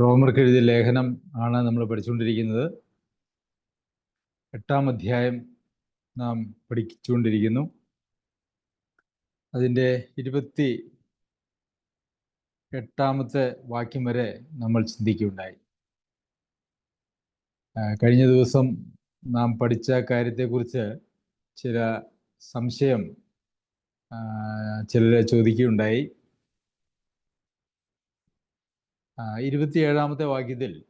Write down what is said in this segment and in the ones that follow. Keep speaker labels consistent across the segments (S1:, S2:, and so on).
S1: റോമർക്ക് എഴുതിയ ലേഖനം ആണ് നമ്മൾ പഠിച്ചുകൊണ്ടിരിക്കുന്നത്. എട്ടാം അധ്യായം നാം പഠിച്ചുകൊണ്ടിരിക്കുന്നു. അതിന്റെ ഇരുപത്തി എട്ടാമത്തെ വാക്യം വരെ നമ്മൾ ചിന്തിക്കുകയുണ്ടായി. കഴിഞ്ഞ ദിവസം നാം പഠിച്ച കാര്യത്തെക്കുറിച്ച് ചില സംശയം ചിലരെ ചോദിക്കുകയുണ്ടായി. ഇരുപത്തിയേഴാമത്തെ വാക്യത്തിൽ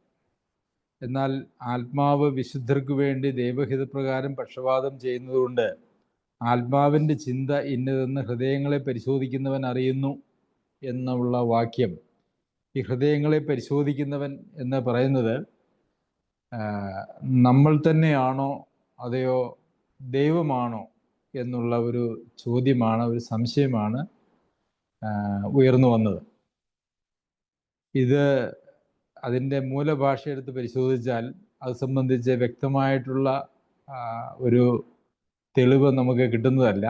S1: എന്നാൽ ആത്മാവ് വിശുദ്ധർക്ക് വേണ്ടി ദൈവഹിതപ്രകാരം പക്ഷപാതം ചെയ്യുന്നതുകൊണ്ട് ആത്മാവിന്റെ ചിന്ത ഇന്നതെന്ന് ഹൃദയങ്ങളെ പരിശോധിക്കുന്നവൻ അറിയുന്നു എന്നുള്ള വാക്യം. ഈ ഹൃദയങ്ങളെ പരിശോധിക്കുന്നവൻ എന്ന് പറയുന്നത് നമ്മൾ തന്നെയാണോ അതെയോ ദൈവമാണോ എന്നുള്ള ഒരു ചോദ്യമാണ് ഒരു സംശയമാണ് ഉയർന്നു വന്നത്. ഇത് അതിന്റെ മൂലഭാഷ എടുത്ത് പരിശോധിച്ചാൽ അത് സംബന്ധിച്ച് വ്യക്തമായിട്ടുള്ള ഒരു തെളിവ് നമുക്ക് കിട്ടുന്നതല്ല.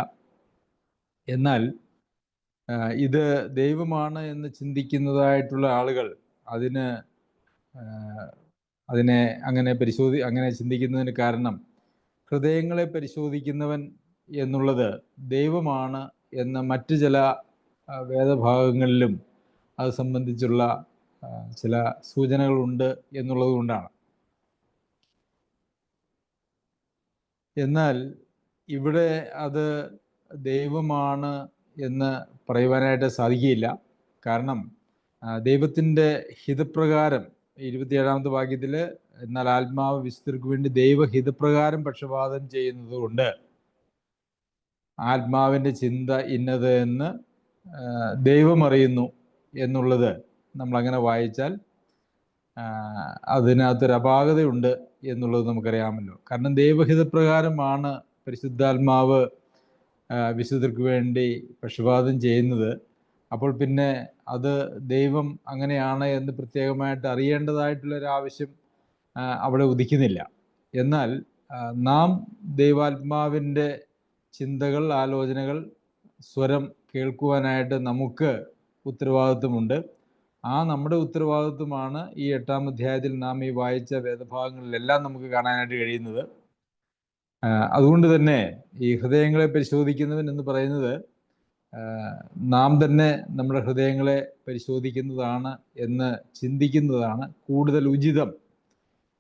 S1: എന്നാൽ ഇത് ദൈവമാണ് എന്ന് ചിന്തിക്കുന്നതായിട്ടുള്ള ആളുകൾ അതിന് അതിനെ അങ്ങനെ പരിശോധി അങ്ങനെ ചിന്തിക്കുന്നതിന് കാരണം ഹൃദയങ്ങളെ പരിശോധിക്കുന്നവൻ എന്നുള്ളത് ദൈവമാണ് എന്ന മറ്റു ചില വേദഭാഗങ്ങളിലും അത് സംബന്ധിച്ചുള്ള ചില സൂചനകളുണ്ട് എന്നുള്ളത് കൊണ്ടാണ്. എന്നാൽ ഇവിടെ അത് ദൈവമാണ് എന്ന് പറയുവാനായിട്ട് സാധിക്കുകയില്ല. കാരണം ദൈവത്തിന്റെ ഹിതപ്രകാരം ഇരുപത്തിയേഴാമത്തെ വാക്യത്തിൽ എന്നാൽ ആത്മാവ് വിശുദ്ധർക്ക് വേണ്ടി ദൈവഹിതപ്രകാരം പക്ഷപാതം ചെയ്യുന്നത് കൊണ്ട് ആത്മാവിന്റെ ചിന്ത ഇന്നത് എന്ന് ദൈവമറിയുന്നു എന്നുള്ളത് നമ്മളങ്ങനെ വായിച്ചാൽ അതിനകത്തൊരു അപാകതയുണ്ട് എന്നുള്ളത് നമുക്കറിയാമല്ലോ. കാരണം ദൈവഹിതപ്രകാരമാണ് പരിശുദ്ധാത്മാവ് വിശുദ്ധർക്ക് വേണ്ടി പക്ഷപാതം ചെയ്യുന്നത്. അപ്പോൾ പിന്നെ അത് ദൈവം അങ്ങനെയാണ് എന്ന് പ്രത്യേകമായിട്ട് അറിയേണ്ടതായിട്ടുള്ള ഒരു ആവശ്യം അവിടെ ഉദിക്കുന്നില്ല. എന്നാൽ നാം ദൈവാത്മാവിന്റെ ചിന്തകൾ ആലോചനകൾ സ്വരം കേൾക്കുവാനായിട്ട് നമുക്ക് ഉത്തരവാദിത്വമുണ്ട്. ആ നമ്മുടെ ഉത്തരവാദിത്വമാണ് ഈ എട്ടാം അധ്യായത്തിൽ നാം ഈ വായിച്ച വേദഭാഗങ്ങളിലെല്ലാം നമുക്ക് കാണാനായിട്ട് കഴിയുന്നത്. അതുകൊണ്ട് തന്നെ ഈ ഹൃദയങ്ങളെ പരിശോധിക്കുന്നവൻ എന്ന് പറയുന്നത് നാം തന്നെ നമ്മുടെ ഹൃദയങ്ങളെ പരിശോധിക്കുന്നതാണ് എന്ന് ചിന്തിക്കുന്നതാണ് കൂടുതൽ ഉചിതം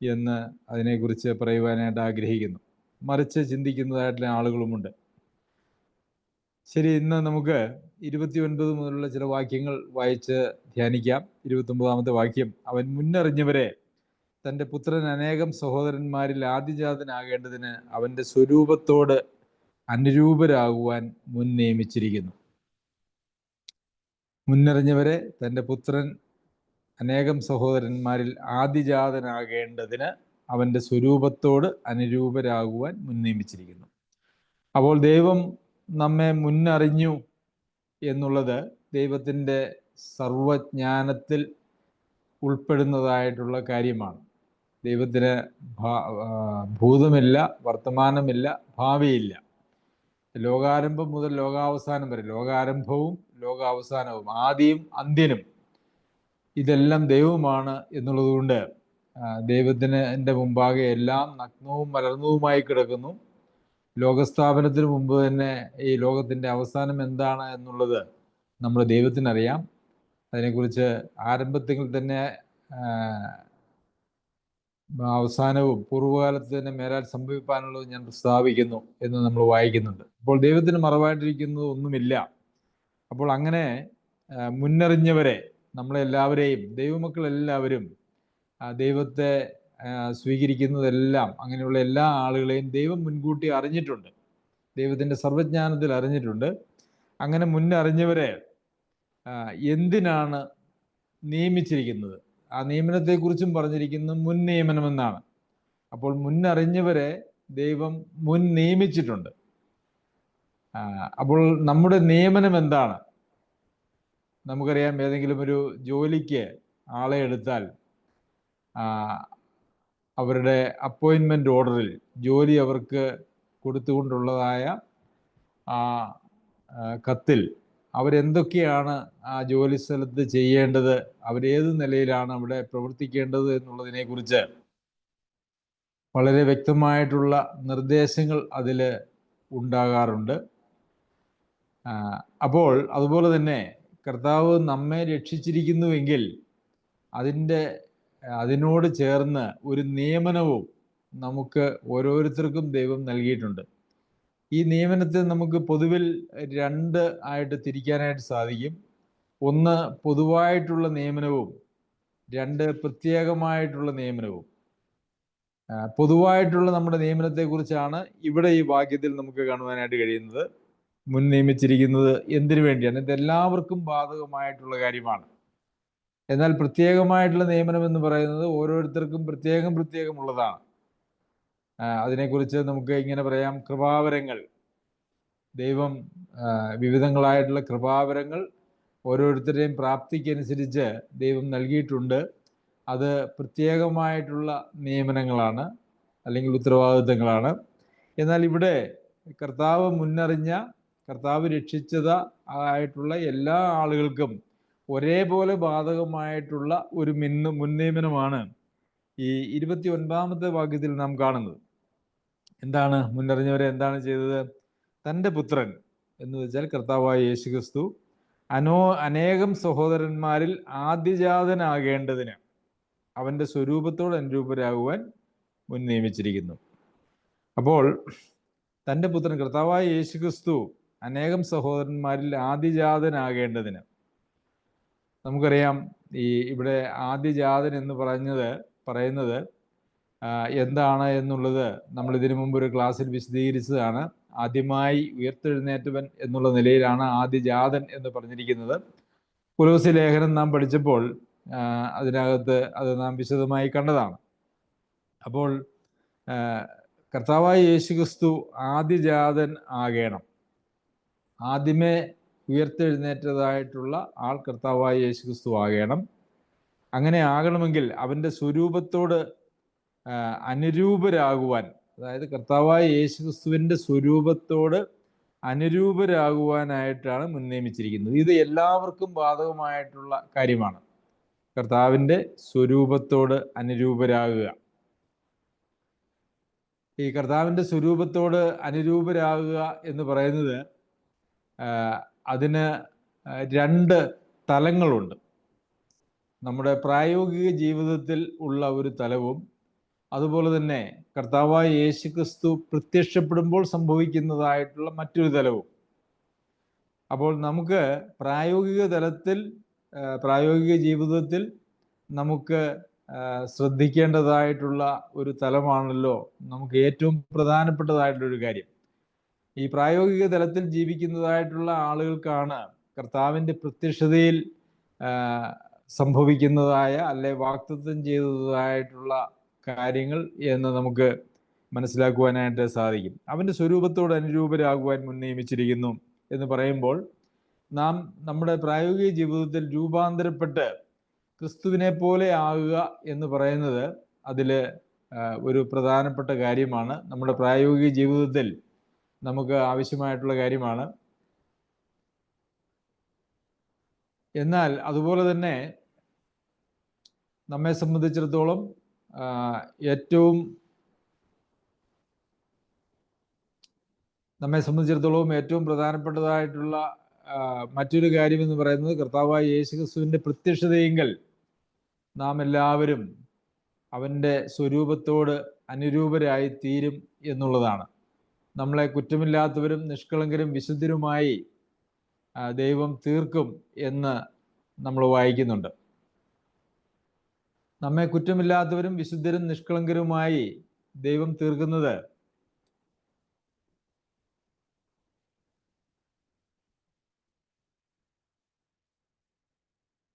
S1: എന്ന് അതിനെക്കുറിച്ച് പറയുവാനായിട്ട് ആഗ്രഹിക്കുന്നു. മറിച്ച് ചിന്തിക്കുന്നതായിട്ടുള്ള ആളുകളുമുണ്ട്. ശരി ഇന്ന് നമുക്ക് ഇരുപത്തി ഒൻപത് മുതലുള്ള ചില വാക്യങ്ങൾ വായിച്ച് ധ്യാനിക്കാം. ഇരുപത്തൊമ്പതാമത്തെ വാക്യം. അവൻ മുന്നറിഞ്ഞവരെ തന്റെ പുത്രൻ അനേകം സഹോദരന്മാരിൽ ആദ്യജാതനാകേണ്ടതിന് അവന്റെ സ്വരൂപത്തോട് അനുരൂപരാകുവാൻ മുൻ നിയമിച്ചിരിക്കുന്നു മുന്നറിഞ്ഞവരെ തന്റെ പുത്രൻ അനേകം സഹോദരന്മാരിൽ ആദിജാതനാകേണ്ടതിന് അവന്റെ സ്വരൂപത്തോട് അനുരൂപരാകുവാൻ മുൻ നിയമിച്ചിരിക്കുന്നു അപ്പോൾ ദൈവം നമ്മെ മുന്നറിഞ്ഞു എന്നുള്ളത് ദൈവത്തിന്റെ സർവജ്ഞാനത്തിൽ ഉൾപ്പെടുന്നതായിട്ടുള്ള കാര്യമാണ്. ദൈവത്തിന് ഭൂതമില്ല വർത്തമാനമില്ല ഭാവിയില്ല. ലോകാരംഭം മുതൽ ലോകാവസാനം വരെ ലോകാരംഭവും ലോകാവസാനവും ആദ്യം അന്ത്യനും ഇതെല്ലാം ദൈവമാണ് എന്നുള്ളതുകൊണ്ട് ദൈവത്തിന് എന്റെ മുമ്പാകെ എല്ലാം നഗ്നവും മലർന്നതുമായി കിടക്കുന്നു. ലോകസ്ഥാപനത്തിന് മുമ്പ് തന്നെ ഈ ലോകത്തിന്റെ അവസാനം എന്താണ് എന്നുള്ളത് നമ്മൾ ദൈവത്തിനറിയാം. അതിനെക്കുറിച്ച് ആരംഭത്തിൽ തന്നെ അവസാനവും പൂർവകാലത്ത് തന്നെ മേലാൽ സംഭവിക്കാനുള്ളത് ഞാൻ പ്രസ്താവിക്കുന്നു എന്ന് നമ്മൾ വായിക്കുന്നുണ്ട്. അപ്പോൾ ദൈവത്തിന് മറവായിട്ടിരിക്കുന്നത് ഒന്നുമില്ല. അപ്പോൾ അങ്ങനെ മുന്നറിഞ്ഞവരെ നമ്മളെല്ലാവരെയും ദൈവമക്കളെല്ലാവരും ദൈവത്തെ സ്വീകരിക്കുന്നതെല്ലാം അങ്ങനെയുള്ള എല്ലാ ആളുകളെയും ദൈവം മുൻകൂട്ടി അറിഞ്ഞിട്ടുണ്ട്. ദൈവത്തിന്റെ സർവജ്ഞാനത്തിൽ അറിഞ്ഞിട്ടുണ്ട്. അങ്ങനെ മുന്നറിഞ്ഞവരെ എന്തിനാണ് നിയമിച്ചിരിക്കുന്നത്? ആ നിയമനത്തെക്കുറിച്ചും പറഞ്ഞിരിക്കുന്നത് മുൻ നിയമനമെന്നാണ്. അപ്പോൾ മുന്നറിഞ്ഞവരെ ദൈവം മുൻ നിയമിച്ചിട്ടുണ്ട്. അപ്പോൾ നമ്മുടെ നിയമനം എന്താണ് നമുക്കറിയാം ഏതെങ്കിലും ഒരു ജോലിക്ക് ആളെ എടുത്താൽ അവരുടെ അപ്പോയിൻമെന്റ് ഓർഡറിൽ ജോലി അവർക്ക് കൊടുത്തുകൊണ്ടുള്ളതായ ആ കത്തിൽ അവരെന്തൊക്കെയാണ് ആ ജോലി സ്ഥലത്ത് ചെയ്യേണ്ടത്? അവരേത് നിലയിലാണ് അവിടെ പ്രവർത്തിക്കേണ്ടത് എന്നുള്ളതിനെക്കുറിച്ച് വളരെ വ്യക്തമായിട്ടുള്ള നിർദ്ദേശങ്ങൾ അതിൽ ഉണ്ടാകാറുണ്ട്. അപ്പോൾ അതുപോലെ തന്നെ കർത്താവ് നമ്മെ രക്ഷിച്ചിരിക്കുന്നുവെങ്കിൽ അതിന്റെ അതിനോട് ചേർന്ന് ഒരു നിയമനവും നമുക്ക് ഓരോരുത്തർക്കും ദൈവം നൽകിയിട്ടുണ്ട്. ഈ നിയമനത്തെ നമുക്ക് പൊതുവിൽ രണ്ട് ആയിട്ട് തിരിക്കാനായിട്ട് സാധിക്കും. ഒന്ന് പൊതുവായിട്ടുള്ള നിയമനവും രണ്ട് പ്രത്യേകമായിട്ടുള്ള നിയമനവും. പൊതുവായിട്ടുള്ള നമ്മുടെ നിയമനത്തെക്കുറിച്ചാണ് ഇവിടെ ഈ വാക്യത്തിൽ നമുക്ക് കാണുവാനായിട്ട് കഴിയുന്നത്. മുൻ നിയമിച്ചിരിക്കുന്നത് എന്തിനു വേണ്ടിയാണ്? ഇത് എല്ലാവർക്കും ബാധകമായിട്ടുള്ള കാര്യമാണ്. എന്നാൽ പ്രത്യേകമായിട്ടുള്ള നിയമനം എന്ന് പറയുന്നത് ഓരോരുത്തർക്കും പ്രത്യേകം പ്രത്യേകമുള്ളതാണ്. അതിനെക്കുറിച്ച് നമുക്ക് ഇങ്ങനെ പറയാം. കൃപാവരങ്ങൾ. ദൈവം വിവിധങ്ങളായിട്ടുള്ള കൃപാവരങ്ങൾ ഓരോരുത്തരുടെയും പ്രാപ്തിക്കനുസരിച്ച് ദൈവം നൽകിയിട്ടുണ്ട്. അത് പ്രത്യേകമായിട്ടുള്ള നിയമനങ്ങളാണ് അല്ലെങ്കിൽ ഉത്തരവാദിത്തങ്ങളാണ്. എന്നാൽ ഇവിടെ കർത്താവ് മുന്നറിഞ്ഞ കർത്താവ് രക്ഷിച്ചത ആയിട്ടുള്ള എല്ലാ ആളുകൾക്കും ഒരേപോലെ ബാധകമായിട്ടുള്ള ഒരു മിന്നു മുൻനിയമനമാണ് ഈ ഇരുപത്തി ഒൻപതാമത്തെ വാക്യത്തിൽ നാം കാണുന്നത്. എന്താണ്? മുന്നറിഞ്ഞവരെ എന്താണ് ചെയ്തത്? തന്റെ പുത്രൻ എന്ന് വെച്ചാൽ കർത്താവായ യേശു ക്രിസ്തു അനോ അനേകം സഹോദരന്മാരിൽ ആദ്യജാതനാകേണ്ടതിന് അവന്റെ സ്വരൂപത്തോട് അനുരൂപരാകുവാൻ മുൻ നിയമിച്ചിരിക്കുന്നു അപ്പോൾ തന്റെ പുത്രൻ കർത്താവായ യേശു ക്രിസ്തു അനേകം സഹോദരന്മാരിൽ ആദിജാതനാകേണ്ടതിന് നമുക്കറിയാം ഈ ഇവിടെ ആദിജാതൻ എന്ന് പറഞ്ഞത് പറയുന്നത് എന്താണ് എന്നുള്ളത് നമ്മൾ ഇതിനു മുമ്പ് ഒരു ക്ലാസ്സിൽ വിശദീകരിച്ചതാണ്. ആദ്യമായി ഉയർത്തെഴുന്നേറ്റവൻ എന്നുള്ള നിലയിലാണ് ആദിജാതൻ എന്ന് പറഞ്ഞിരിക്കുന്നത്. കുലോസി ലേഖനം നാം പഠിച്ചപ്പോൾ അതിനകത്ത് അത് നാം വിശദമായി കണ്ടതാണ്. അപ്പോൾ കർത്താവായ യേശുക്രിസ്തു ആദിജാതൻ ആകേണം. ആദ്യമേ ഉയർത്തെഴുന്നേറ്റതായിട്ടുള്ള ആൾ കർത്താവായ യേശുക്രിസ്തു ആകണം. അങ്ങനെ ആകണമെങ്കിൽ അവന്റെ സ്വരൂപത്തോട് അനുരൂപരാകുവാൻ അതായത് കർത്താവായ യേശുക്രിസ്തുവിന്റെ സ്വരൂപത്തോട് അനുരൂപരാകുവാനായിട്ടാണ് മുൻ നിയമിച്ചിരിക്കുന്നത് ഇത് എല്ലാവർക്കും ബാധകമായിട്ടുള്ള കാര്യമാണ്. കർത്താവിന്റെ സ്വരൂപത്തോട് അനുരൂപരാകുക. ഈ കർത്താവിന്റെ സ്വരൂപത്തോട് അനുരൂപരാകുക എന്ന് പറയുന്നത് അതിന് രണ്ട് തലങ്ങളുണ്ട്. നമ്മുടെ പ്രായോഗിക ജീവിതത്തിൽ ഉള്ള ഒരു തലവും അതുപോലെ തന്നെ കർത്താവായ യേശുക്രിസ്തു പ്രത്യക്ഷപ്പെടുമ്പോൾ സംഭവിക്കുന്നതായിട്ടുള്ള മറ്റൊരു തലവും. അപ്പോൾ നമുക്ക് പ്രായോഗിക തലത്തിൽ പ്രായോഗിക ജീവിതത്തിൽ നമുക്ക് ശ്രദ്ധിക്കേണ്ടതായിട്ടുള്ള ഒരു തലമാണല്ലോ നമുക്ക് ഏറ്റവും പ്രധാനപ്പെട്ടതായിട്ടുള്ളൊരു കാര്യം. ഈ പ്രായോഗിക തലത്തിൽ ജീവിക്കുന്നതായിട്ടുള്ള ആളുകൾക്കാണ് കർത്താവിന്റെ പ്രത്യക്ഷതയിൽ സംഭവിക്കുന്നതായ അല്ലെ വാക്തത്വം ചെയ്തതായിട്ടുള്ള കാര്യങ്ങൾ എന്ന് നമുക്ക് മനസ്സിലാക്കുവാനായിട്ട് സാധിക്കും. അവന്റെ സ്വരൂപത്തോട് അനുരൂപരാകുവാൻ മുൻ നിയമിച്ചിരിക്കുന്നു എന്ന് പറയുമ്പോൾ നാം നമ്മുടെ പ്രായോഗിക ജീവിതത്തിൽ രൂപാന്തരപ്പെട്ട് ക്രിസ്തുവിനെ പോലെ ആകുക എന്ന് പറയുന്നത് അതിൽ ഒരു പ്രധാനപ്പെട്ട കാര്യമാണ്. നമ്മുടെ പ്രായോഗിക ജീവിതത്തിൽ നമുക്ക് ആവശ്യമായിട്ടുള്ള കാര്യമാണ്. എന്നാൽ അതുപോലെ തന്നെ നമ്മെ സംബന്ധിച്ചിടത്തോളം ഏറ്റവും നമ്മെ സംബന്ധിച്ചിടത്തോളം ഏറ്റവും പ്രധാനപ്പെട്ടതായിട്ടുള്ള മറ്റൊരു കാര്യം എന്ന് പറയുന്നത് കർത്താവായ യേശു ക്രിസ്തുവിന്റെ പ്രത്യക്ഷതയെങ്കിൽ നാം എല്ലാവരും അവന്റെ സ്വരൂപത്തോട് അനുരൂപരായി തീരും എന്നുള്ളതാണ്. നമ്മളെ കുറ്റമില്ലാത്തവരും നിഷ്കളങ്കരും വിശുദ്ധരുമായി ദൈവം തീർക്കും എന്ന് നമ്മൾ വായിക്കുന്നുണ്ട്. നമ്മെ കുറ്റമില്ലാത്തവരും വിശുദ്ധരും നിഷ്കളങ്കരുമായി ദൈവം തീർക്കുന്നത്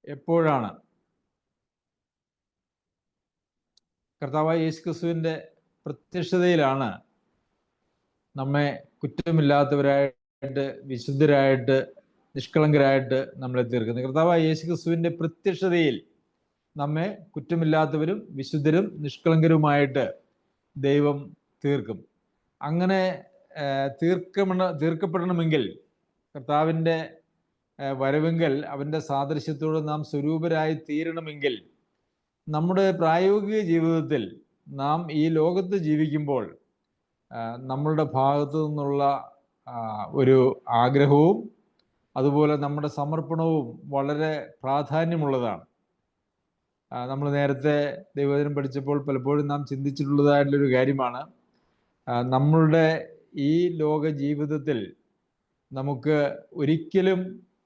S1: എപ്പോഴാണ്? കർത്താവായ യേശുക്രിസ്തുവിന്റെ പ്രത്യക്ഷതയിലാണ് നമ്മെ കുറ്റമില്ലാത്തവരായിട്ട് വിശുദ്ധരായിട്ട് നിഷ്കളങ്കരായിട്ട് നമ്മളെ തീർക്കുന്നത് കർത്താവായ യേശു ക്രിസ്തുവിന്റെ പ്രത്യക്ഷതയിൽ നമ്മെ കുറ്റമില്ലാത്തവരും വിശുദ്ധരും നിഷ്കളങ്കരുമായിട്ട് ദൈവം തീർക്കും. അങ്ങനെ തീർക്കമണ തീർക്കപ്പെടണമെങ്കിൽ കർത്താവിന്റെ വരവെങ്കിൽ അവന്റെ സാദൃശ്യത്തോട് നാം സ്വരൂപരായി തീരണമെങ്കിൽ നമ്മുടെ പ്രായോഗിക ജീവിതത്തിൽ നാം ഈ ലോകത്ത് ജീവിക്കുമ്പോൾ നമ്മളുടെ ഭാഗത്തു നിന്നുള്ള ഒരു ആഗ്രഹവും അതുപോലെ നമ്മുടെ സമർപ്പണവും വളരെ പ്രാധാന്യമുള്ളതാണ്. നമ്മൾ നേരത്തെ ദൈവദിനം പഠിച്ചപ്പോൾ പലപ്പോഴും നാം ചിന്തിച്ചിട്ടുള്ളതായിട്ടുള്ളൊരു കാര്യമാണ്. നമ്മളുടെ ഈ ലോക ജീവിതത്തിൽ നമുക്ക് ഒരിക്കലും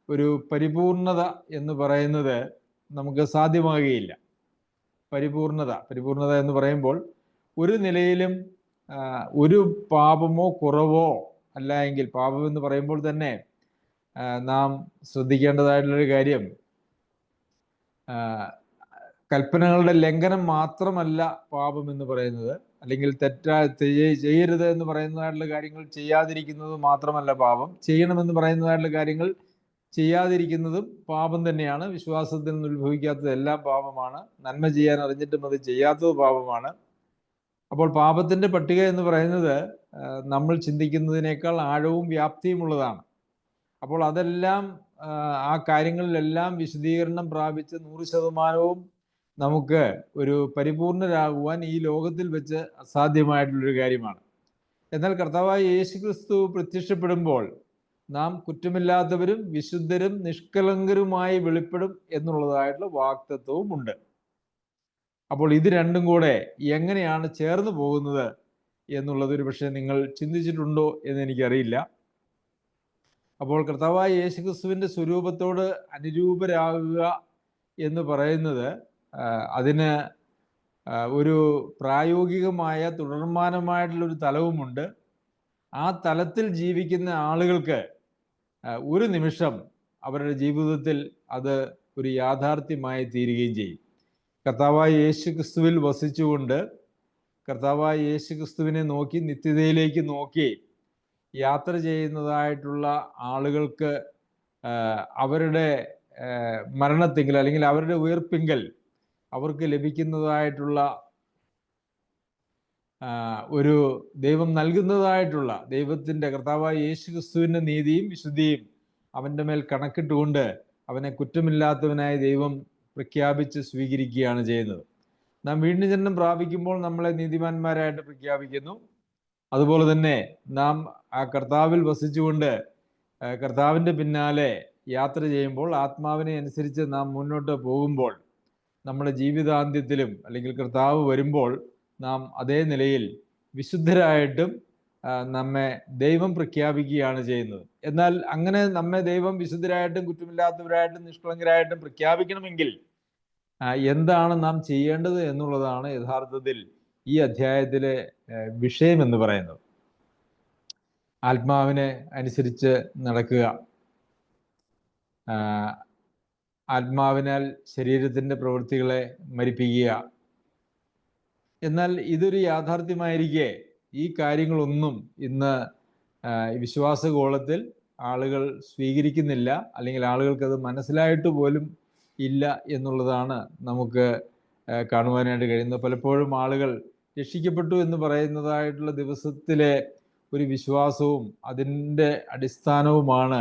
S1: ഒരു പരിപൂർണത എന്ന് പറയുന്നത് നമുക്ക് സാധ്യമാകുകയില്ല. പരിപൂർണത പരിപൂർണത എന്ന് പറയുമ്പോൾ ഒരു നിലയിലും ഒരു പാപമോ കുറവോ അല്ല എങ്കിൽ പാപം എന്ന് പറയുമ്പോൾ തന്നെ നാം ശ്രദ്ധിക്കേണ്ടതായിട്ടുള്ളൊരു കാര്യം കൽപ്പനകളുടെ ലംഘനം മാത്രമല്ല പാപം എന്ന് പറയുന്നത്. അല്ലെങ്കിൽ തെറ്റാ ചെയ്യ- ചെയ്യരുത് എന്ന് പറയുന്നതായിട്ടുള്ള കാര്യങ്ങൾ ചെയ്യാതിരിക്കുന്നത് മാത്രമല്ല പാപം. ചെയ്യണമെന്ന് പറയുന്നതായിട്ടുള്ള കാര്യങ്ങൾ ചെയ്യാതിരിക്കുന്നതും പാപം തന്നെയാണ്. വിശ്വാസത്തിൽ നിന്ന് ഉത്ഭവിക്കാത്തത് എല്ലാം പാപമാണ്. നന്മ ചെയ്യാൻ അറിഞ്ഞിട്ടും അത് ചെയ്യാത്തത് പാപമാണ്. അപ്പോൾ പാപത്തിന്റെ പട്ടിക എന്ന് പറയുന്നത് നമ്മൾ ചിന്തിക്കുന്നതിനേക്കാൾ ആഴവും വ്യാപ്തിയും ഉള്ളതാണ്. അപ്പോൾ അതെല്ലാം ആ, കാര്യങ്ങളിലെല്ലാം വിശദീകരണം പ്രാപിച്ച് നൂറ് ശതമാനവും നമുക്ക് ഒരു പരിപൂർണരാകുവാൻ ഈ ലോകത്തിൽ വെച്ച് അസാധ്യമായിട്ടുള്ളൊരു കാര്യമാണ്. എന്നാൽ കർത്താവായ യേശു ക്രിസ്തു പ്രത്യക്ഷപ്പെടുമ്പോൾ നാം കുറ്റമില്ലാത്തവരും വിശുദ്ധരും നിഷ്കളങ്കരുമായി വെളിപ്പെടും എന്നുള്ളതായിട്ടുള്ള വാക്തത്വവും ഉണ്ട് അപ്പോൾ ഇത് രണ്ടും കൂടെ എങ്ങനെയാണ് ചേർന്ന് പോകുന്നത് എന്നുള്ളത് ഒരു പക്ഷേ നിങ്ങൾ ചിന്തിച്ചിട്ടുണ്ടോ എന്ന് എനിക്കറിയില്ല. അപ്പോൾ കർത്താവായ യേശുക്രിസ്തുവിന്റെ സ്വരൂപത്തോട് അനുരൂപരാകുക എന്ന് പറയുന്നത് അതിന് ഒരു പ്രായോഗികമായ തുടർമാനമായിട്ടുള്ളൊരു തലവുമുണ്ട്. ആ തലത്തിൽ ജീവിക്കുന്ന ആളുകൾക്ക് ഒരു നിമിഷം അവരുടെ ജീവിതത്തിൽ അത് ഒരു യാഥാർത്ഥ്യമായി തീരുകയും ചെയ്യും. കർത്താവായ യേശു ക്രിസ്തുവിൽ വസിച്ചുകൊണ്ട് കർത്താവായ യേശു ക്രിസ്തുവിനെ നോക്കി നിത്യതയിലേക്ക് നോക്കി യാത്ര ചെയ്യുന്നതായിട്ടുള്ള ആളുകൾക്ക് അവരുടെ മരണത്തെങ്കിൽ അല്ലെങ്കിൽ അവരുടെ ഉയർപ്പിങ്കൽ അവർക്ക് ലഭിക്കുന്നതായിട്ടുള്ള ഒരു ദൈവം നൽകുന്നതായിട്ടുള്ള ദൈവത്തിന്റെ കർത്താവായ യേശു ക്രിസ്തുവിന്റെ നീതിയും വിശുദ്ധിയും അവന്റെ മേൽ കണക്കിട്ടുകൊണ്ട് അവനെ കുറ്റമില്ലാത്തവനായ ദൈവം പ്രഖ്യാപിച്ച് സ്വീകരിക്കുകയാണ് ചെയ്യുന്നത്. നാം വീണ്ടും ജനനം പ്രാപിക്കുമ്പോൾ നമ്മളെ നീതിമാന്മാരായിട്ട് പ്രഖ്യാപിക്കുന്നു. അതുപോലെ തന്നെ നാം ആ കർത്താവിൽ വസിച്ചുകൊണ്ട് കർത്താവിന്റെ പിന്നാലെ യാത്ര ചെയ്യുമ്പോൾ ആത്മാവിനെ അനുസരിച്ച് നാം മുന്നോട്ട് പോകുമ്പോൾ നമ്മുടെ ജീവിതാന്ത്യത്തിലും അല്ലെങ്കിൽ കർത്താവ് വരുമ്പോൾ നാം അതേ നിലയിൽ വിശുദ്ധരായിട്ടും നമ്മെ ദൈവം പ്രഖ്യാപിക്കുകയാണ് ചെയ്യുന്നത്. എന്നാൽ അങ്ങനെ നമ്മെ ദൈവം വിശുദ്ധരായിട്ടും കുറ്റമില്ലാത്തവരായിട്ടും നിഷ്കളങ്കരായിട്ടും പ്രഖ്യാപിക്കണമെങ്കിൽ എന്താണ് നാം ചെയ്യേണ്ടത് എന്നുള്ളതാണ് യഥാർത്ഥത്തിൽ ഈ അധ്യായത്തിലെ വിഷയം എന്ന് പറയുന്നത്. ആത്മാവിനെ അനുസരിച്ച് നടക്കുക. ആത്മാവിനാൽ ശരീരത്തിന്റെ പ്രവൃത്തികളെ മരിപ്പിക്കുക. എന്നാൽ ഇതൊരു യാഥാർത്ഥ്യമായിരിക്കെ ഈ കാര്യങ്ങളൊന്നും ഇന്ന് വിശ്വാസ വിശ്വാസഗോളത്തിൽ ആളുകൾ സ്വീകരിക്കുന്നില്ല. അല്ലെങ്കിൽ ആളുകൾക്ക് അത് മനസ്സിലായിട്ട് പോലും ഇല്ല എന്നുള്ളതാണ് നമുക്ക് കാണുവാനായിട്ട് കഴിയുന്നത്. പലപ്പോഴും ആളുകൾ രക്ഷിക്കപ്പെട്ടു എന്ന് പറയുന്നതായിട്ടുള്ള ദിവസത്തിലെ ഒരു വിശ്വാസവും അതിന്റെ അടിസ്ഥാനവുമാണ്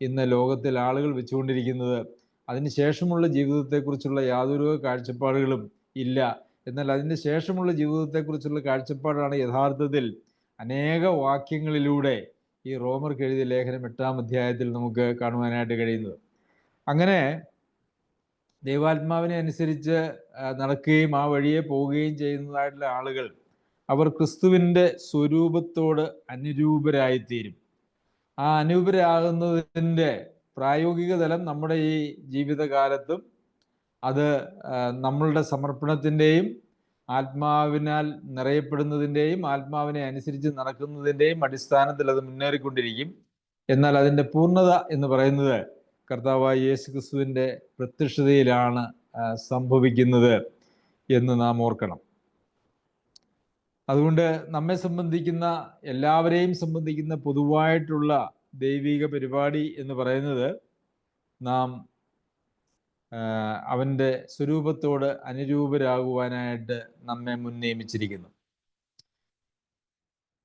S1: ഇന്ന് ലോകത്തിൽ ആളുകൾ വെച്ചുകൊണ്ടിരിക്കുന്നത്. അതിനുശേഷമുള്ള ജീവിതത്തെക്കുറിച്ചുള്ള യാതൊരു കാഴ്ചപ്പാടുകളും ഇല്ല എന്നാൽ അതിന് ശേഷമുള്ള ജീവിതത്തെക്കുറിച്ചുള്ള കാഴ്ചപ്പാടാണ് യഥാർത്ഥത്തിൽ അനേക വാക്യങ്ങളിലൂടെ ഈ റോമർക്ക് എഴുതിയ ലേഖനം എട്ടാം അധ്യായത്തിൽ നമുക്ക് കാണുവാനായിട്ട് കഴിയുന്നത്. അങ്ങനെ ദൈവാത്മാവിനെ അനുസരിച്ച് നടക്കുകയും ആ വഴിയെ പോവുകയും ചെയ്യുന്നതായിട്ടുള്ള ആളുകൾ അവർ ക്രിസ്തുവിന്റെ സ്വരൂപത്തോട് അനുരൂപരായിത്തീരും. ആ അനുരൂപരാകുന്നതിന്റെ പ്രായോഗിക തലം നമ്മുടെ ഈ ജീവിതകാലത്തും അത് നമ്മളുടെ സമർപ്പണത്തിന്റെയും ആത്മാവിനാൽ നിറയപ്പെടുന്നതിന്റെയും ആത്മാവിനെ അനുസരിച്ച് നടക്കുന്നതിന്റെയും അടിസ്ഥാനത്തിൽ അത് മുന്നേറിക്കൊണ്ടിരിക്കും. എന്നാൽ അതിന്റെ പൂർണത എന്ന് പറയുന്നത് കർത്താവായ യേശു ക്രിസ്തുവിന്റെ പ്രത്യക്ഷതയിലാണ് സംഭവിക്കുന്നത് എന്ന് നാം ഓർക്കണം. അതുകൊണ്ട് നമ്മെ സംബന്ധിക്കുന്ന എല്ലാവരെയും സംബന്ധിക്കുന്ന പൊതുവായിട്ടുള്ള ദൈവിക പരിപാടി എന്ന് പറയുന്നത് നാം അവന്റെ സ്വരൂപത്തോട് അനുരൂപരാകുവാനായിട്ട് നമ്മെ മുൻ നിയമിച്ചിരിക്കുന്നു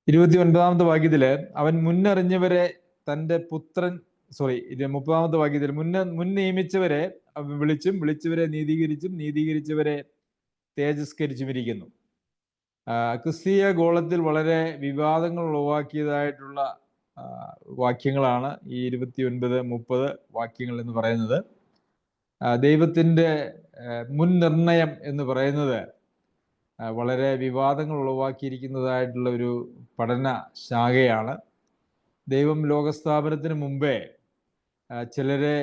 S1: ഇരുപത്തി ഒൻപതാമത്തെ വാക്യത്തിൽ അവൻ മുന്നറിഞ്ഞവരെ തന്റെ പുത്രൻ സോറി മുപ്പതാമത്തെ വാക്യത്തിൽ മുന്ന മുൻ നിയമിച്ചവരെ വിളിച്ചും വിളിച്ചവരെ നീതീകരിച്ചും നീതീകരിച്ചവരെ തേജസ്കരിച്ചും ഇരിക്കുന്നു ക്രിസ്തീയ ഗോളത്തിൽ വളരെ വിവാദങ്ങൾ ഉളവാക്കിയതായിട്ടുള്ള വാക്യങ്ങളാണ് ഈ ഇരുപത്തി ഒൻപത് മുപ്പത് വാക്യങ്ങൾ എന്ന് പറയുന്നത്. ദൈവത്തിന്റെ മുൻ നിർണയം എന്ന് പറയുന്നത് വളരെ വിവാദങ്ങൾ ഉളവാക്കിയിരിക്കുന്നതായിട്ടുള്ള ഒരു പഠന ശാഖയാണ്. ദൈവം ലോകസ്ഥാപനത്തിന് മുമ്പേ ചിലരെ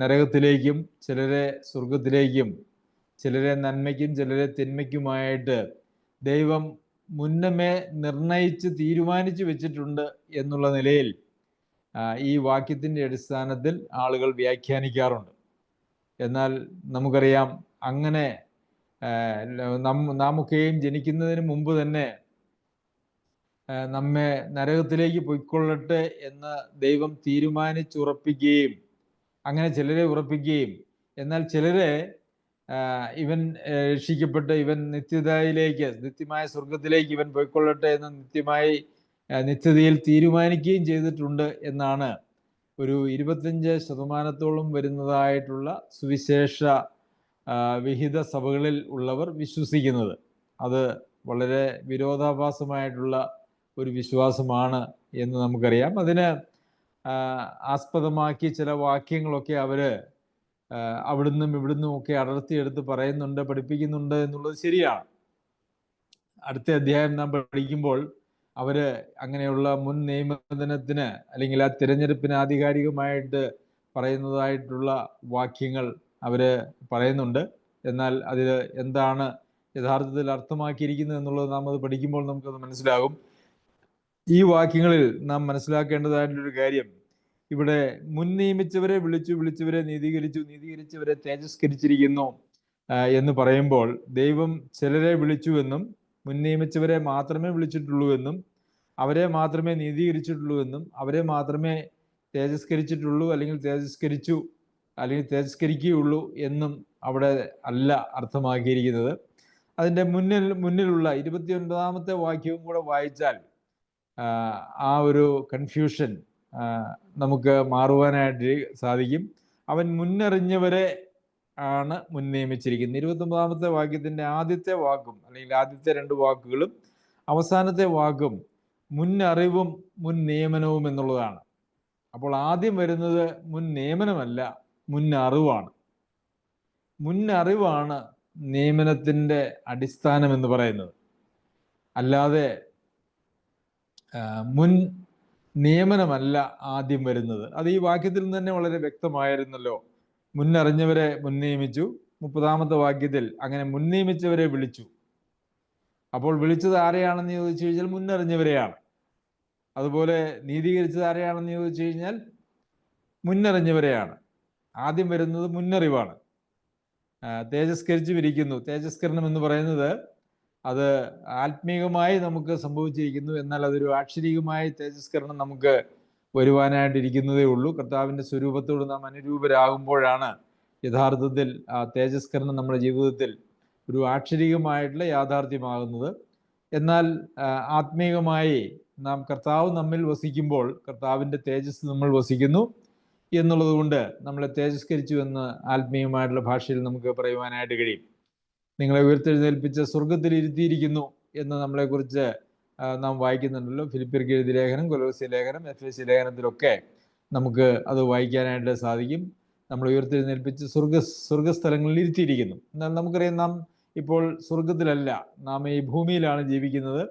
S1: നരകത്തിലേക്കും ചിലരെ സ്വർഗത്തിലേക്കും ചിലരെ നന്മയ്ക്കും ചിലരെ തിന്മയ്ക്കുമായിട്ട് ദൈവം മുന്നമേ നിർണയിച്ച് തീരുമാനിച്ചു വെച്ചിട്ടുണ്ട് എന്നുള്ള നിലയിൽ ഈ വാക്യത്തിന്റെ അടിസ്ഥാനത്തിൽ ആളുകൾ വ്യാഖ്യാനിക്കാറുണ്ട്. എന്നാൽ നമുക്കറിയാം അങ്ങനെ നാം ഒക്കെയും ജനിക്കുന്നതിന് മുമ്പ് തന്നെ നമ്മെ നരകത്തിലേക്ക് പൊയ്ക്കൊള്ളട്ടെ എന്ന് ദൈവം തീരുമാനിച്ചുറപ്പിക്കുകയും അങ്ങനെ ചിലരെ ഉറപ്പിക്കുകയും എന്നാൽ ചിലരെ ഇവൻ രക്ഷിക്കപ്പെട്ട് ഇവൻ നിത്യതയിലേക്ക് നിത്യമായ സ്വർഗത്തിലേക്ക് ഇവൻ പോയിക്കൊള്ളട്ടെ എന്ന് നിത്യമായി നിത്യതയിൽ തീരുമാനിക്കുകയും ചെയ്തിട്ടുണ്ട് എന്നാണ് ഒരു ഇരുപത്തഞ്ച് ശതമാനത്തോളം വരുന്നതായിട്ടുള്ള സുവിശേഷ വിഹിത സഭകളിൽ ഉള്ളവർ വിശ്വസിക്കുന്നത്. അത് വളരെ വിരോധാഭാസമായിട്ടുള്ള ഒരു വിശ്വാസമാണ് എന്ന് നമുക്കറിയാം. അതിന് ആസ്പദമാക്കി ചില വാക്യങ്ങളൊക്കെ അവർ അവിടുന്നും ഇവിടുന്നും ഒക്കെ അടർത്തിയെടുത്ത് പറയുന്നുണ്ട് പഠിപ്പിക്കുന്നുണ്ട് എന്നുള്ളത് ശരിയാണ്. അടുത്ത അധ്യായം നാം പഠിക്കുമ്പോൾ അവർ അങ്ങനെയുള്ള മുൻ നിയമനത്തിന് അല്ലെങ്കിൽ ആ തിരഞ്ഞെടുപ്പിന് ആധികാരികമായിട്ട് പറയുന്നതായിട്ടുള്ള വാക്യങ്ങൾ അവർ പറയുന്നുണ്ട്. എന്നാൽ അതിൽ എന്താണ് യഥാർത്ഥത്തിൽ അർത്ഥമാക്കിയിരിക്കുന്നത് എന്നുള്ളത് നാം അത് പഠിക്കുമ്പോൾ നമുക്കത് മനസ്സിലാകും. ഈ വാക്യങ്ങളിൽ നാം മനസ്സിലാക്കേണ്ടതായിട്ടുള്ളൊരു കാര്യം ഇവിടെ മുൻ നിയമിച്ചവരെ വിളിച്ചു വിളിച്ചവരെ നീതീകരിച്ചു നീതീകരിച്ചവരെ തേജസ്കരിച്ചിരിക്കുന്നു എന്ന് പറയുമ്പോൾ ദൈവം ചിലരെ വിളിച്ചു എന്നും മുൻ നിയമിച്ചവരെ മാത്രമേ വിളിച്ചിട്ടുള്ളൂ എന്നും അവരെ മാത്രമേ നീതീകരിച്ചിട്ടുള്ളൂ എന്നും അവരെ മാത്രമേ തേജസ്കരിച്ചിട്ടുള്ളൂ അല്ലെങ്കിൽ തേജസ്കരിച്ചു അല്ലെങ്കിൽ തേജസ്കരിക്കുകയുള്ളൂ എന്നും അവിടെ അല്ല അർത്ഥമാക്കിയിരിക്കുന്നത്. അതിന്റെ മുന്നിൽ മുന്നിലുള്ള ഇരുപത്തി ഒൻപതാമത്തെ വാക്യവും കൂടെ വായിച്ചാൽ ആ ഒരു കൺഫ്യൂഷൻ നമുക്ക് മാറുവാനായിട്ട് സാധിക്കും. അവൻ മുന്നറിഞ്ഞവരെ ആണ് മുൻ നിയമിച്ചിരിക്കുന്നത് ഇരുപത്തൊമ്പതാമത്തെ വാക്യത്തിന്റെ ആദ്യത്തെ വാക്കും അല്ലെങ്കിൽ ആദ്യത്തെ രണ്ട് വാക്കുകളും അവസാനത്തെ വാക്കും മുന്നറിവും മുൻ നിയമനവും എന്നുള്ളതാണ്. അപ്പോൾ ആദ്യം വരുന്നത് മുൻ നിയമനമല്ല മുൻ അറിവാണ് മുൻ അറിവാണ് നിയമനത്തിന്റെ അടിസ്ഥാനം എന്ന് പറയുന്നത്. അല്ലാതെ മുൻ നിയമനമല്ല ആദ്യം വരുന്നത്. അത് ഈ വാക്യത്തിൽ നിന്ന് തന്നെ വളരെ വ്യക്തമായിരുന്നല്ലോ. മുന്നറിഞ്ഞവരെ മുൻ നിയമിച്ചു മുപ്പതാമത്തെ വാക്യത്തിൽ അങ്ങനെ മുൻ നിയമിച്ചവരെ വിളിച്ചു. അപ്പോൾ വിളിച്ചത് ആരെയാണെന്ന് ചോദിച്ചു കഴിഞ്ഞാൽ മുന്നറിഞ്ഞവരെയാണ്. അതുപോലെ നീതീകരിച്ചത് ആരെയാണെന്ന് ചോദിച്ചു കഴിഞ്ഞാൽ മുന്നറിഞ്ഞവരെയാണ്. ആദ്യം വരുന്നത് മുന്നറിവാണ്. തേജസ്കരിച്ചു വിരിക്കുന്നു. തേജസ്കരണം എന്ന് പറയുന്നത് അത് ആത്മീകമായി നമുക്ക് സംഭവിച്ചിരിക്കുന്നു. എന്നാൽ അതൊരു ആക്ഷരികമായ തേജസ്കരണം നമുക്ക് വരുവാനായിട്ടിരിക്കുന്നതേ ഉള്ളൂ. കർത്താവിന്റെ സ്വരൂപത്തോട് നാം അനുരൂപരാകുമ്പോഴാണ് യഥാർത്ഥത്തിൽ ആ തേജസ്കരണം നമ്മുടെ ജീവിതത്തിൽ ഒരു ആക്ഷരികമായിട്ടുള്ള യാഥാർത്ഥ്യമാകുന്നത്. എന്നാൽ ആത്മീകമായി നാം കർത്താവ് നമ്മിൽ വസിക്കുമ്പോൾ കർത്താവിന്റെ തേജസ് നമ്മൾ വസിക്കുന്നു എന്നുള്ളത് കൊണ്ട് നമ്മളെ തേജസ്കരിച്ചു എന്ന് ആത്മീയമായിട്ടുള്ള ഭാഷയിൽ നമുക്ക് പറയുവാനായിട്ട് കഴിയും. നിങ്ങളെ ഉയർത്തെഴുന്നേൽപ്പിച്ച സ്വർഗത്തിൽ ഇരുത്തിയിരിക്കുന്നു എന്ന് നമ്മളെക്കുറിച്ച് നാം വായിക്കുന്നുണ്ടല്ലോ. ഫിലിപ്പിർക്ക് ലേഖനം കൊലോസി ലേഖനം എഫ് എസ് ലേഖനത്തിലൊക്കെ നമുക്ക് അത് വായിക്കാനായിട്ട് സാധിക്കും. നമ്മൾ ഉയർത്തെഴുന്നേൽപ്പിച്ച് സ്വർഗ സ്വർഗസ്ഥലങ്ങളിൽ ഇരുത്തിയിരിക്കുന്നു. എന്നാൽ നമുക്കറിയാം നാം ഇപ്പോൾ സ്വർഗത്തിലല്ല നാം ഈ ഭൂമിയിലാണ് ജീവിക്കുന്നത്.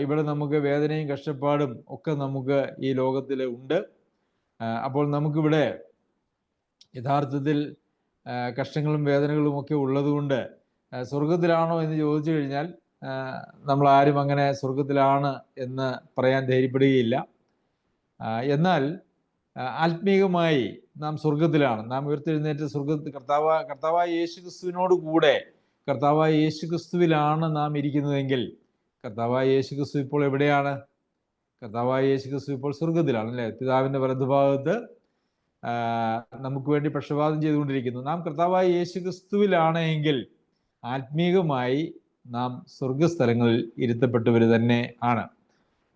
S1: ഇവിടെ നമുക്ക് വേദനയും കഷ്ടപ്പാടും ഒക്കെ നമുക്ക് ഈ ലോകത്തിൽ ഉണ്ട്. അപ്പോൾ നമുക്കിവിടെ യഥാർത്ഥത്തിൽ കഷ്ടങ്ങളും വേദനകളും ഒക്കെ ഉള്ളതുകൊണ്ട് സ്വർഗത്തിലാണോ എന്ന് ചോദിച്ചു കഴിഞ്ഞാൽ നമ്മൾ ആരും അങ്ങനെ സ്വർഗത്തിലാണ് എന്ന് പറയാൻ ധൈര്യപ്പെടുകയില്ല. എന്നാൽ ആത്മീകമായി നാം സ്വർഗത്തിലാണ് നാം ഉയർത്തെഴുന്നേറ്റ് സ്വർഗത്തിൽ കർത്താവ് കർത്താവായ യേശു ക്രിസ്തുവിനോട് കൂടെ കർത്താവായ യേശു ക്രിസ്തുവിലാണ് നാം ഇരിക്കുന്നതെങ്കിൽ കർത്താവായ യേശു ക്രിസ്തു ഇപ്പോൾ എവിടെയാണ്? കർത്താവായ യേശു ക്രിസ്തു ഇപ്പോൾ സ്വർഗത്തിലാണ് അല്ലേ? പിതാവിന്റെ വലതുഭാഗത്ത് നമുക്ക് വേണ്ടി പക്ഷപാതം ചെയ്തുകൊണ്ടിരിക്കുന്നു. നാം കർത്താവായ യേശു ക്രിസ്തുവിലാണ് എങ്കിൽ ആത്മീകമായി നാം സ്വർഗസ്ഥലങ്ങളിൽ ഇരുത്തപ്പെട്ടവർ തന്നെ ആണ്.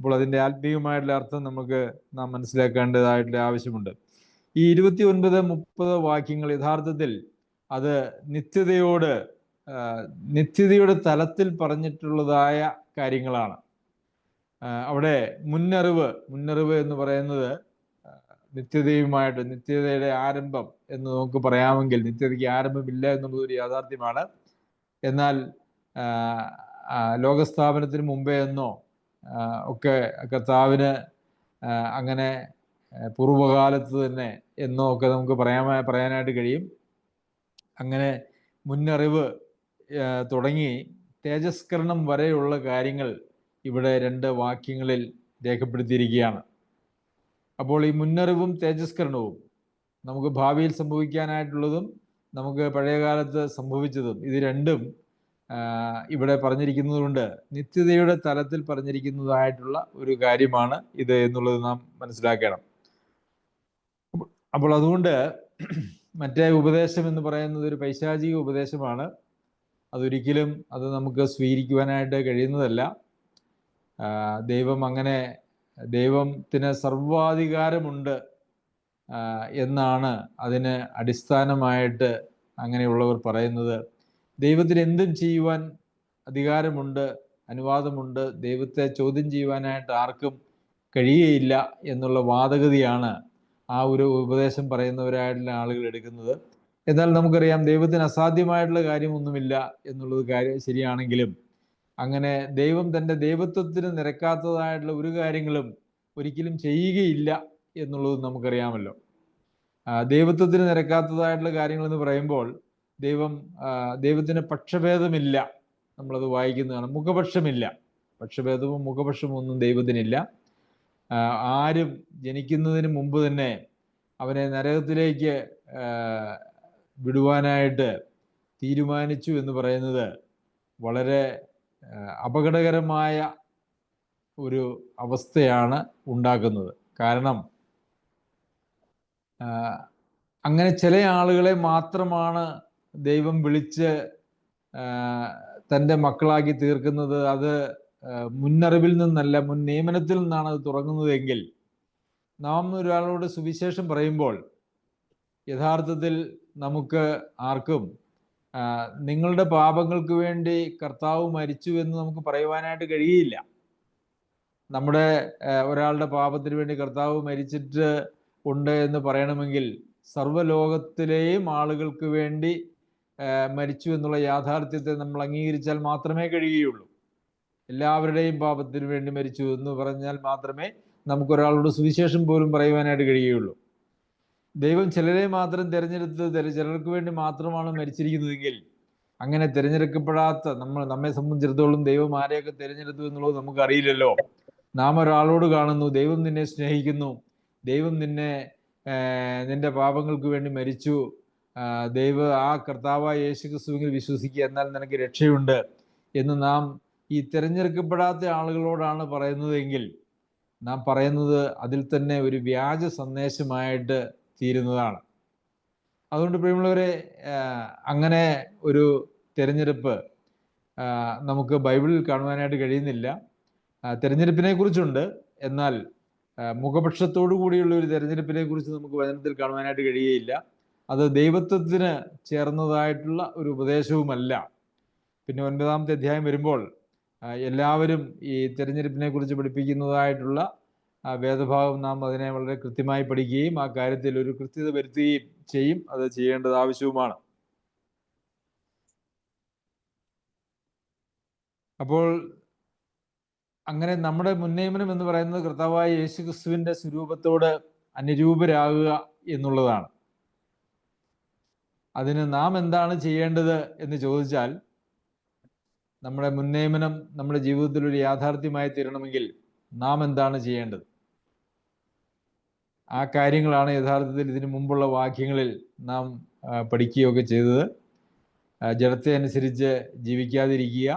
S1: അപ്പോൾ അതിന്റെ ആത്മീയമായിട്ടുള്ള അർത്ഥം നമുക്ക് നാം മനസ്സിലാക്കേണ്ടതായിട്ടുള്ള ആവശ്യമുണ്ട്. ഈ ഇരുപത്തി ഒൻപത് മുപ്പത് വാക്യങ്ങൾ യഥാർത്ഥത്തിൽ അത് നിത്യതയോട് നിത്യതയുടെ തലത്തിൽ പറഞ്ഞിട്ടുള്ളതായ കാര്യങ്ങളാണ്. അവിടെ മുന്നറിവ് മുന്നറിവ് എന്ന് പറയുന്നത് നിത്യതയുമായിട്ട് നിത്യതയുടെ ആരംഭം എന്ന് നമുക്ക് പറയാമെങ്കിൽ നിത്യതയ്ക്ക് ആരംഭമില്ല എന്നുള്ളത് ഒരു യാഥാർത്ഥ്യമാണ്. എന്നാൽ ലോകസ്ഥാപനത്തിന് മുമ്പേ എന്നോ ഒക്കെ കർത്താവിന് അങ്ങനെ പൂർവകാലത്ത് തന്നെ എന്നോ ഒക്കെ നമുക്ക് പറയാൻ പറയാനായിട്ട് കഴിയും. അങ്ങനെ മുന്നറിവ് തുടങ്ങി തേജസ്കരണം വരെയുള്ള കാര്യങ്ങൾ ഇവിടെ രണ്ട് വാക്യങ്ങളിൽ രേഖപ്പെടുത്തിയിരിക്കുകയാണ്. അപ്പോൾ ഈ മുന്നറിവും തേജസ്കരണവും നമുക്ക് ഭാവിയിൽ സംഭവിക്കാനായിട്ടുള്ളതും നമുക്ക് പഴയകാലത്ത് സംഭവിച്ചതും ഇത് രണ്ടും ഇവിടെ പറഞ്ഞിരിക്കുന്നതുകൊണ്ട് നിത്യതയുടെ തലത്തിൽ പറഞ്ഞിരിക്കുന്നതായിട്ടുള്ള ഒരു കാര്യമാണ് ഇത് എന്നുള്ളത് നാം മനസ്സിലാക്കണം. അപ്പോൾ- അതുകൊണ്ട് മറ്റേ ഉപദേശം എന്ന് പറയുന്നത് ഒരു പൈശാചിക ഉപദേശമാണ്. അതൊരിക്കലും അത് നമുക്ക് സ്വീകരിക്കുവാനായിട്ട് കഴിയുന്നതല്ല. ദൈവം അങ്ങനെ ദൈവത്തിന് സർവാധികാരമുണ്ട് എന്നാണ് അതിന് അടിസ്ഥാനമായിട്ട് അങ്ങനെയുള്ളവർ പറയുന്നത്. ദൈവത്തിന് എന്തും ചെയ്യുവാൻ അധികാരമുണ്ട് അനുവാദമുണ്ട്. ദൈവത്തെ ചോദ്യം ചെയ്യുവാനായിട്ട് ആർക്കും കഴിയുകയില്ല എന്നുള്ള വാദഗതിയാണ് ആ ഒരു ഉപദേശം പറയുന്നവരായിട്ടുള്ള ആളുകൾ എടുക്കുന്നത്. എന്നാൽ നമുക്കറിയാം ദൈവത്തിന് അസാധ്യമായിട്ടുള്ള കാര്യമൊന്നുമില്ല എന്നുള്ളത് കാര്യം ശരിയാണെങ്കിലും അങ്ങനെ ദൈവം തന്റെ ദൈവത്വത്തിന് നിരക്കാത്തതായിട്ടുള്ള ഒരു കാര്യങ്ങളും ഒരിക്കലും ചെയ്യുകയില്ല എന്നുള്ളത് നമുക്കറിയാമല്ലോ. ദൈവത്വത്തിന് നിരക്കാത്തതായിട്ടുള്ള കാര്യങ്ങൾ എന്ന് പറയുമ്പോൾ ദൈവം ദൈവത്തിന് പക്ഷഭേദമില്ല. നമ്മളത് വായിക്കുന്നതാണ്. മുഖപക്ഷമില്ല. പക്ഷഭേദവും മുഖപക്ഷവും ഒന്നും ദൈവത്തിനില്ല. ആരും ജനിക്കുന്നതിന് മുമ്പ് തന്നെ അവനെ നരകത്തിലേക്ക് വിടുവാനായിട്ട് തീരുമാനിച്ചു എന്ന് പറയുന്നത് വളരെ അപകടകരമായ ഒരു അവസ്ഥയാണ് ഉണ്ടാക്കുന്നത്. കാരണം അങ്ങനെ ചില ആളുകളെ മാത്രമാണ് ദൈവം വിളിച്ച് തന്റെ മക്കളാക്കി തീർക്കുന്നത് അത് മുന്നറിവിൽ നിന്നല്ല മുൻ നിയമനത്തിൽ നിന്നാണ് അത് തുടങ്ങുന്നതെങ്കിൽ നാം ഒരാളോട് സുവിശേഷം പറയുമ്പോൾ യഥാർത്ഥത്തിൽ നമുക്ക് ആർക്കും നിങ്ങളുടെ പാപങ്ങൾക്ക് വേണ്ടി കർത്താവ് മരിച്ചു എന്ന് നമുക്ക് പറയുവാനായിട്ട് കഴിയില്ല. നമ്മുടെ ഒരാളുടെ പാപത്തിന് വേണ്ടി കർത്താവ് മരിച്ചിട്ട് ഉണ്ട് എന്ന് പറയണമെങ്കിൽ സർവലോകത്തിലെയും ആളുകൾക്ക് വേണ്ടി മരിച്ചു എന്നുള്ള യാഥാർത്ഥ്യത്തെ നമ്മൾ അംഗീകരിച്ചാൽ മാത്രമേ കഴിയുകയുള്ളൂ. എല്ലാവരുടെയും പാപത്തിനു വേണ്ടി മരിച്ചു എന്ന് പറഞ്ഞാൽ മാത്രമേ നമുക്കൊരാളോട് സുവിശേഷം പോലും പറയുവാനായിട്ട് കഴിയുകയുള്ളൂ. ദൈവം ചിലരെ മാത്രം തിരഞ്ഞെടുത്ത് തിര- ചിലർക്ക് വേണ്ടി മാത്രമാണ് മരിച്ചിരിക്കുന്നതെങ്കിൽ അങ്ങനെ തിരഞ്ഞെടുക്കപ്പെടാത്ത നമ്മൾ നമ്മെ സംബന്ധിച്ചിടത്തോളം ദൈവം ആരെയൊക്കെ തിരഞ്ഞെടുത്തു എന്നുള്ളത് നമുക്കറിയില്ലല്ലോ. നാം ഒരാളോട് കാണുന്നു ദൈവം നിന്നെ സ്നേഹിക്കുന്നു ദൈവം നിന്നെ നിന്റെ പാപങ്ങൾക്ക് വേണ്ടി മരിച്ചു ദൈവ ആ കർത്താവായ യേശു ക്രിസ്തുവിൽ വിശ്വസിക്കുക എന്നാൽ നിനക്ക് രക്ഷയുണ്ട് എന്ന് നാം ഈ തിരഞ്ഞെടുക്കപ്പെടാത്ത ആളുകളോടാണ് പറയുന്നതെങ്കിൽ നാം പറയുന്നത് അതിൽ തന്നെ ഒരു വ്യാജ സന്ദേശമായിട്ട് തീരുന്നതാണ്. അതുകൊണ്ട് പ്രിയമുള്ളവരെ അങ്ങനെ ഒരു തിരഞ്ഞെടുപ്പ് നമുക്ക് ബൈബിളിൽ കാണുവാനായിട്ട് കഴിയുന്നില്ല. തിരഞ്ഞെടുപ്പിനെ കുറിച്ചുണ്ട് എന്നാൽ മുഖപക്ഷത്തോടു കൂടിയുള്ള ഒരു തിരഞ്ഞെടുപ്പിനെ കുറിച്ച് നമുക്ക് വചനത്തിൽ കാണുവാനായിട്ട് കഴിയുകയില്ല. അത് ദൈവത്വത്തിന് ചേർന്നതായിട്ടുള്ള ഒരു ഉപദേശവുമല്ല. പിന്നെ ഒൻപതാമത്തെ അധ്യായം വരുമ്പോൾ എല്ലാവരും ഈ തിരഞ്ഞെടുപ്പിനെ കുറിച്ച് പഠിപ്പിക്കുന്നതായിട്ടുള്ള വേദഭാഗം നാം അതിനെ വളരെ കൃത്യമായി പഠിക്കുകയും ആ കാര്യത്തിൽ ഒരു കൃത്യത വരുത്തുകയും ചെയ്യും. അത് ചെയ്യേണ്ടത് ആവശ്യവുമാണ്. അപ്പോൾ അങ്ങനെ നമ്മുടെ മുന്നേമനം എന്ന് പറയുന്നത് കർത്താവായ യേശുക്രിസ്തുവിന്റെ സ്വരൂപത്തോട് അനുരൂപരാകുക എന്നുള്ളതാണ്. അതിന് നാം എന്താണ് ചെയ്യേണ്ടത് എന്ന് ചോദിച്ചാൽ നമ്മുടെ മുന്നേമനം നമ്മുടെ ജീവിതത്തിൽ ഒരു യാഥാർത്ഥ്യമായി തീരണമെങ്കിൽ നാം എന്താണ് ചെയ്യേണ്ടത്? ആ കാര്യങ്ങളാണ് യഥാർത്ഥത്തിൽ ഇതിനു മുമ്പുള്ള വാക്യങ്ങളിൽ നാം പഠിക്കുകയൊക്കെ ചെയ്തത്. ജലത്തെ അനുസരിച്ച് ജീവിക്കാതിരിക്കുക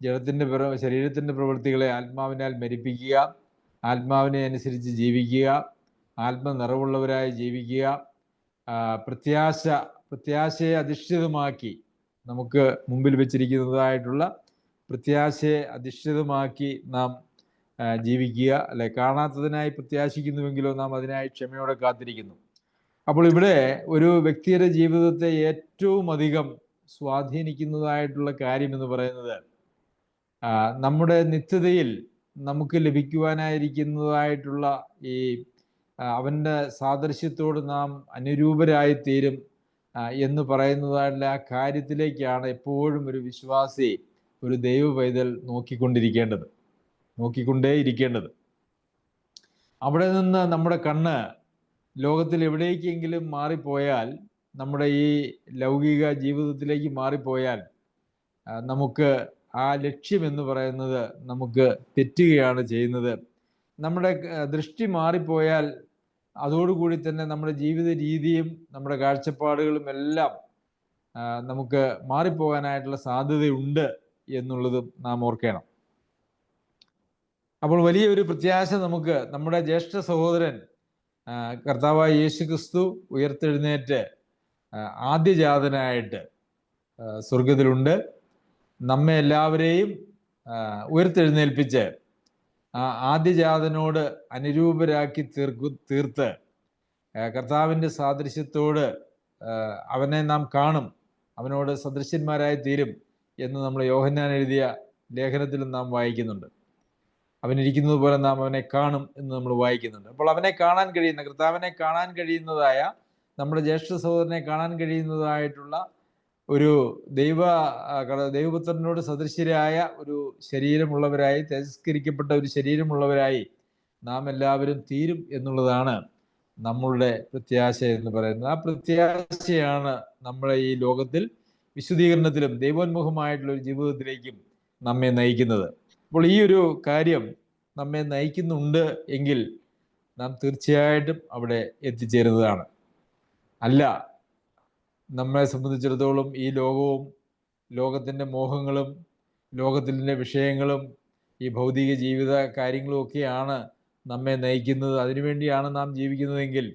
S1: ജഡത്തിന്റെ പ്ര ശരീരത്തിന്റെ പ്രവൃത്തികളെ ആത്മാവിനാൽ മരിപ്പിക്കുക ആത്മാവിനെ അനുസരിച്ച് ജീവിക്കുക ആത്മനിറവുള്ളവരായി ജീവിക്കുക പ്രത്യാശ പ്രത്യാശയെ അധിഷ്ഠിതമാക്കി നമുക്ക് മുമ്പിൽ വെച്ചിരിക്കുന്നതായിട്ടുള്ള പ്രത്യാശയെ അധിഷ്ഠിതമാക്കി നാം ജീവിക്കുക അല്ലെ? കാണാത്തതിനായി പ്രത്യാശിക്കുന്നുവെങ്കിലോ നാം അതിനായി ക്ഷമയോടെ കാത്തിരിക്കുന്നു. അപ്പോൾ ഇവിടെ ഒരു വ്യക്തിയുടെ ജീവിതത്തെ ഏറ്റവും അധികം സ്വാധീനിക്കുന്നതായിട്ടുള്ള കാര്യം എന്ന് പറയുന്നത് നമ്മുടെ നിത്യതയിൽ നമുക്ക് ലഭിക്കുവാനായിരിക്കുന്നതായിട്ടുള്ള ഈ അവന്റെ സാദൃശ്യത്തോട് നാം അനുരൂപരായി തീരും എന്ന് പറയുന്നതായിട്ടുള്ള ആ കാര്യത്തിലേക്കാണ് എപ്പോഴും ഒരു വിശ്വാസി ഒരു ദൈവ പൈതൽ നോക്കിക്കൊണ്ടിരിക്കേണ്ടത് നോക്കിക്കൊണ്ടേ ഇരിക്കേണ്ടത് അവിടെ നിന്ന് നമ്മുടെ കണ്ണ് ലോകത്തിൽ എവിടേക്കെങ്കിലും മാറിപ്പോയാൽ നമ്മുടെ ഈ ലൗകിക ജീവിതത്തിലേക്ക് മാറിപ്പോയാൽ നമുക്ക് ആ ലക്ഷ്യം എന്ന് പറയുന്നത് നമുക്ക് തെറ്റുകയാണ് ചെയ്യുന്നത്. നമ്മുടെ ദൃഷ്ടി മാറിപ്പോയാൽ അതോടുകൂടി തന്നെ നമ്മുടെ ജീവിത രീതിയും നമ്മുടെ കാഴ്ചപ്പാടുകളും എല്ലാം നമുക്ക് മാറിപ്പോകാനായിട്ടുള്ള സാധ്യതയുണ്ട് എന്നുള്ളതും നാം ഓർക്കണം. അപ്പോൾ വലിയൊരു പ്രത്യാശ നമുക്ക് നമ്മുടെ ജ്യേഷ്ഠ സഹോദരൻ കർത്താവായ യേശു ക്രിസ്തു ഉയർത്തെഴുന്നേറ്റ് ആദ്യജാതനായിട്ട് സ്വർഗത്തിലുണ്ട് നമ്മെ എല്ലാവരെയും ഉയർത്തെഴുന്നേൽപ്പിച്ച് ആദ്യജാതനോട് അനുരൂപരാക്കി തീർക്കു തീർത്ത്. കർത്താവിന്റെ സാദൃശ്യത്തോട് അവനെ നാം കാണും. അവനോട് സദൃശ്യന്മാരായി തീരും എന്ന് നമ്മൾ യോഹന്നാൻ എഴുതിയ ലേഖനത്തിലും നാം വായിക്കുന്നുണ്ട്. അവനിരിക്കുന്നത് പോലെ നാം അവനെ കാണും എന്ന് നമ്മൾ വായിക്കുന്നുണ്ട്. അപ്പോൾ അവനെ കാണാൻ കഴിയുന്ന കർത്താവിനെ കാണാൻ കഴിയുന്നതായ നമ്മുടെ ജ്യേഷ്ഠ സഹോദരനെ കാണാൻ കഴിയുന്നതായിട്ടുള്ള ഒരു ദൈവ ദൈവപുത്രനോട് സദൃശ്യരായ ഒരു ശരീരമുള്ളവരായി തേജസ്കരിക്കപ്പെട്ട ഒരു ശരീരമുള്ളവരായി നാം എല്ലാവരും തീരും എന്നുള്ളതാണ് നമ്മളുടെ പ്രത്യാശ എന്ന് പറയുന്നത്. ആ പ്രത്യാശയാണ് നമ്മളെ ഈ ലോകത്തിൽ വിശുദ്ധീകരണത്തിലും ദൈവോന്മുഖമായിട്ടുള്ള ഒരു ജീവിതത്തിലേക്കും നമ്മെ നയിക്കുന്നത്. അപ്പോൾ ഈ ഒരു കാര്യം നമ്മെ നയിക്കുന്നുണ്ട് എങ്കിൽ നാം തീർച്ചയായിട്ടും അവിടെ എത്തിച്ചേരുന്നതാണ്. അല്ല നമ്മെ സംബന്ധിച്ചിടത്തോളം ഈ ലോകവും ലോകത്തിന്റെ മോഹങ്ങളും ലോകത്തിന്റെ വിഷയങ്ങളും ഈ ഭൗതിക ജീവിത കാര്യങ്ങളും ഒക്കെയാണ് നമ്മെ നയിക്കുന്നത്. അതിനുവേണ്ടിയാണ് നാം ജീവിക്കുന്നതെങ്കിൽ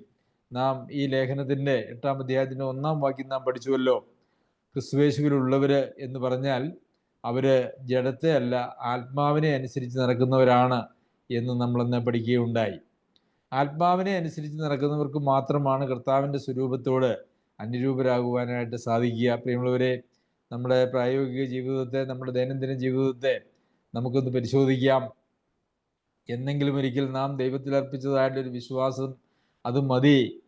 S1: നാം ഈ ലേഖനത്തിന്റെ എട്ടാം അധ്യായത്തിന്റെ ഒന്നാം വാക്യം നാം പഠിച്ചുവല്ലോ. ക്രിസ്തുവേശുവിലുള്ളവർ എന്ന് പറഞ്ഞാൽ അവർ ജഡത്തെ അല്ല ആത്മാവിനെ അനുസരിച്ച് നടക്കുന്നവരാണ് എന്ന് നമ്മളെന്ന് പഠിക്കുകയുണ്ടായി. ആത്മാവിനെ അനുസരിച്ച് നടക്കുന്നവർക്ക് മാത്രമാണ് കർത്താവിന്റെ സ്വരൂപത്തോട് അനുരൂപരാകുവാനായിട്ട് സാധിക്കുക. പ്രിയമുള്ളവരെ നമ്മുടെ പ്രായോഗിക ജീവിതത്തെ നമ്മുടെ ദൈനംദിന ജീവിതത്തെ നമുക്കൊന്ന് പരിശോധിക്കാം. എന്നെങ്കിലും ഒരിക്കൽ നാം ദൈവത്തിൽ അർപ്പിച്ചതായിട്ടൊരു വിശ്വാസം അത് മതി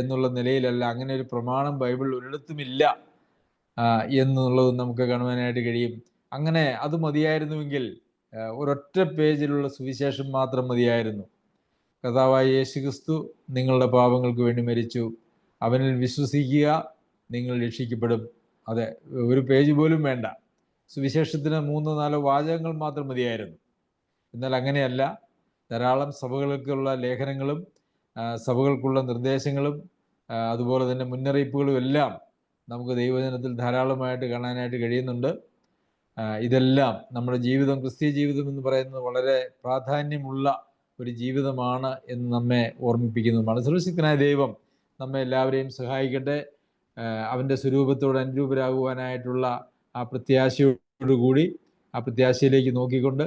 S1: എന്നുള്ള നിലയിലല്ല. അങ്ങനെ ഒരു പ്രമാണം ബൈബിൾ ഒരിടത്തുമില്ല എന്നുള്ളത് നമുക്ക് കാണുവാനായിട്ട് കഴിയും. അങ്ങനെ അത് മതിയായിരുന്നുവെങ്കിൽ ഒരൊറ്റ പേജിലുള്ള സുവിശേഷം മാത്രം മതിയായിരുന്നു. കഥാവായ യേശുക്രിസ്തു നിങ്ങളുടെ പാപങ്ങൾക്ക് വേണ്ടി മരിച്ചു. അവനിൽ വിശ്വസിക്കുക നിങ്ങൾ രക്ഷിക്കപ്പെടും. അതെ ഒരു പേജ് പോലും വേണ്ട. സുവിശേഷത്തിന് മൂന്നോ നാലോ വാചകങ്ങൾ മാത്രം മതിയായിരുന്നു. എന്നാൽ അങ്ങനെയല്ല. ധാരാളം സഭകൾക്കുള്ള ലേഖനങ്ങളും സഭകൾക്കുള്ള നിർദ്ദേശങ്ങളും അതുപോലെ തന്നെ മുന്നറിയിപ്പുകളും എല്ലാം നമുക്ക് ദൈവജനത്തിൽ ധാരാളമായിട്ട് കാണാനായിട്ട് കഴിയുന്നുണ്ട്. ഇതെല്ലാം നമ്മുടെ ജീവിതം ക്രിസ്തീയ ജീവിതം എന്ന് പറയുന്നത് വളരെ പ്രാധാന്യമുള്ള ഒരു ജീവിതമാണ് എന്ന് നമ്മെ ഓർമ്മിപ്പിക്കുന്നതുമാണ് സർവശക്തനായ ദൈവം നമ്മെ എല്ലാവരെയും സഹായിക്കട്ടെ അവന്റെ സ്വരൂപത്തോട് അനുരൂപരാകുവാനായിട്ടുള്ള ആ പ്രത്യാശയോടുകൂടി ആ പ്രത്യാശയിലേക്ക് നോക്കിക്കൊണ്ട്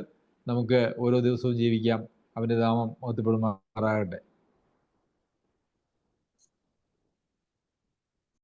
S1: നമുക്ക് ഓരോ ദിവസവും ജീവിക്കാം. അവന്റെ നാമം മഹത്വപ്പെടുമാറാകട്ടെ.